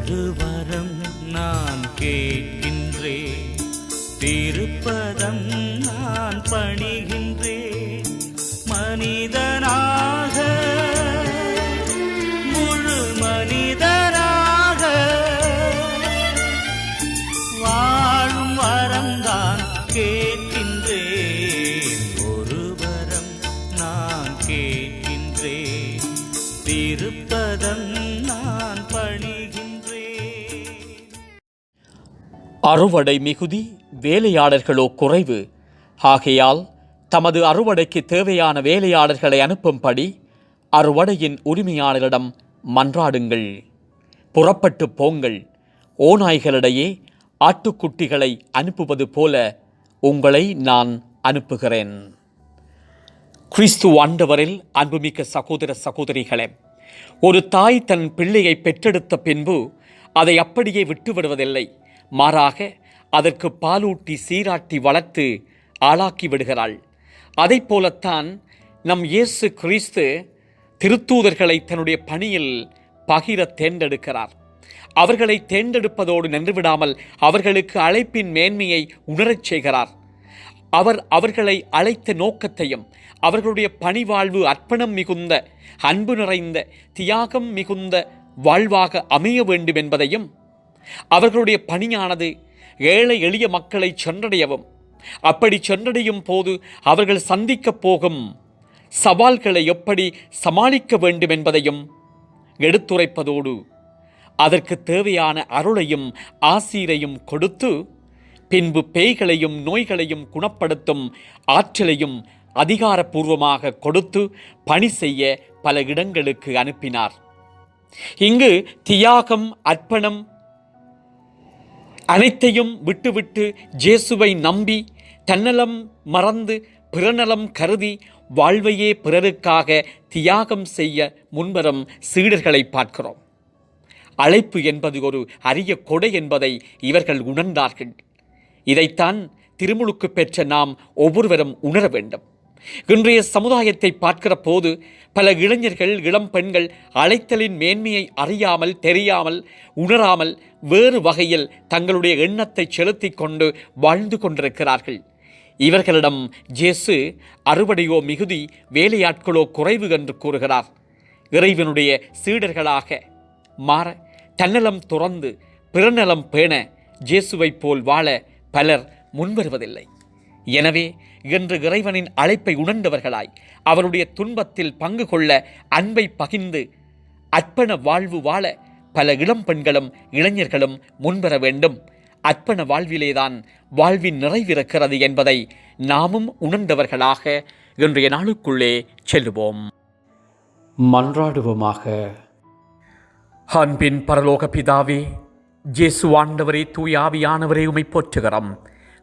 ஒரு வரம் நான் கேட்கின்றேன். திருப்பதம் நான் பணிகின்றேன். மனிதனாக முழு மனிதனாக வாழும் வரம்தான் கேட்கின்றேன். ஒரு வரம் நான் கேட்கின்றேன். திருப்பதம் அறுவடை மிகுதி வேலையாளர்களோ குறைவு. ஆகையால் தமது அறுவடைக்கு தேவையான வேலையாளர்களை அனுப்பும்படி அறுவடையின் உரிமையாளரிடம் மன்றாடுங்கள். புறப்பட்டு போங்கள். ஓநாய்களிடையே ஆட்டுக்குட்டிகளை அனுப்புவது போல உங்களை நான் அனுப்புகிறேன். கிறிஸ்து ஆண்டவரில் அன்புமிக்க சகோதர சகோதரிகளே ஒரு தாய் தன் பிள்ளையை பெற்றெடுத்த பின்பு அதை அப்படியே விட்டுவிடுவதில்லை. மாறாக அதற்கு பாலூட்டி சீராட்டி வளர்த்து ஆளாக்கி விடுகிறாள். அதைப் போலத்தான் நம் இயேசு கிறிஸ்து திருத்தூதர்களை தன்னுடைய பணியில் பகிர தேர்ந்தெடுக்கிறார். அவர்களை தேர்ந்தெடுப்பதோடு நின்றுவிடாமல் அவர்களுக்கு அழைப்பின் மேன்மையை உணரச் செய்கிறார். அவர் அவர்களை அழைத்த நோக்கத்தையும் அவர்களுடைய பணிவாழ்வு அர்ப்பணம் மிகுந்த அன்பு நிறைந்த தியாகம் மிகுந்த வாழ்வாக அமைய வேண்டும் என்பதையும் அவர்களுடைய பணியானது ஏழை எளிய மக்களை சென்றடையவும் அப்படி சென்றடையும் போது அவர்கள் சந்திக்கப் போகும் சவால்களை எப்படி சமாளிக்க வேண்டும் என்பதையும் எடுத்துரைப்பதோடு அதற்கு தேவையான அருளையும் ஆசீரையும் கொடுத்து பின்பு பேய்களையும் நோய்களையும் குணப்படுத்தும் ஆற்றலையும் அதிகாரப்பூர்வமாக கொடுத்து பணி செய்ய பல இடங்களுக்கு அனுப்பினார். இங்கு தியாகம் அர்ப்பணம் அனைத்தையும் விட்டுவிட்டு ஜேசுவை நம்பி தன்னலம் மறந்து பிறநலம் கருதி வாழ்வையே பிறருக்காக தியாகம் செய்ய முன்வரும் சீடர்களை பார்க்கிறோம். அழைப்பு என்பது ஒரு அரிய கொடை என்பதை இவர்கள் உணர்ந்தார்கள். இதைத்தான் திருமுழுக்கு பெற்ற நாம் ஒவ்வொருவரும் உணர வேண்டும். இன்றைய சமுதாயத்தை பார்க்கிற போது பல இளைஞர்கள் இளம் பெண்கள் அழைத்தலின் மேன்மையை அறியாமல் தெரியாமல் உணராமல் வேறு வகையில் தங்களுடைய எண்ணத்தை செலுத்திக் கொண்டு வாழ்ந்து கொண்டிருக்கிறார்கள். இவர்களிடம் ஜேசு அறுவடையோ மிகுதி வேலையாட்களோ குறைவு என்று கூறுகிறார். இறைவனுடைய சீடர்களாக மாற தன்னலம் துறந்து பிறநலம் பேண ஜேசுவைப் போல் வாழ பலர் முன்வருவதில்லை. எனவே இன்று இறைவனின் அழைப்பை உணர்ந்தவர்களாய் அவருடைய துன்பத்தில் பங்கு கொள்ள அன்பை பகிர்ந்து அர்ப்பண வாழ்வு வாழ பல இளம் பெண்களும் இளைஞர்களும் முன்வர வேண்டும். அர்ப்பண வாழ்விலேதான் வாழ்வின் நிறைவிருக்கிறது என்பதை நாமும் உணர்ந்தவர்களாக இன்றைய நாளுக்குள்ளே செல்லுவோம். மன்றாடுவோமாக. அன்பின் பரலோக பிதாவே ஜேசு ஆண்டவரே தூய் ஆவியானவரே உமை போற்றுகிறோம்.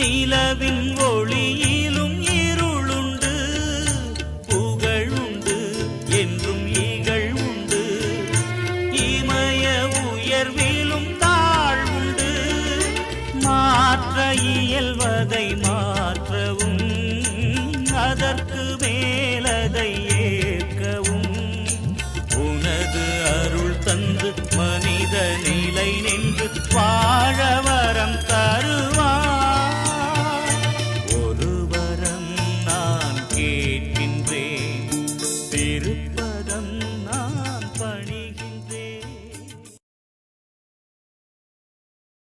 நிலவின் ஒளியிலும் இருளுண்டு. புகழுண்டு என்றும் ஈகள் உண்டு. இமய உயர்விலும் தாழ்வுண்டு மாற்ற இயல்வதை மாற்றவும் அதற்கு மேலதை ஏற்கவும். உனது அருள் தந்து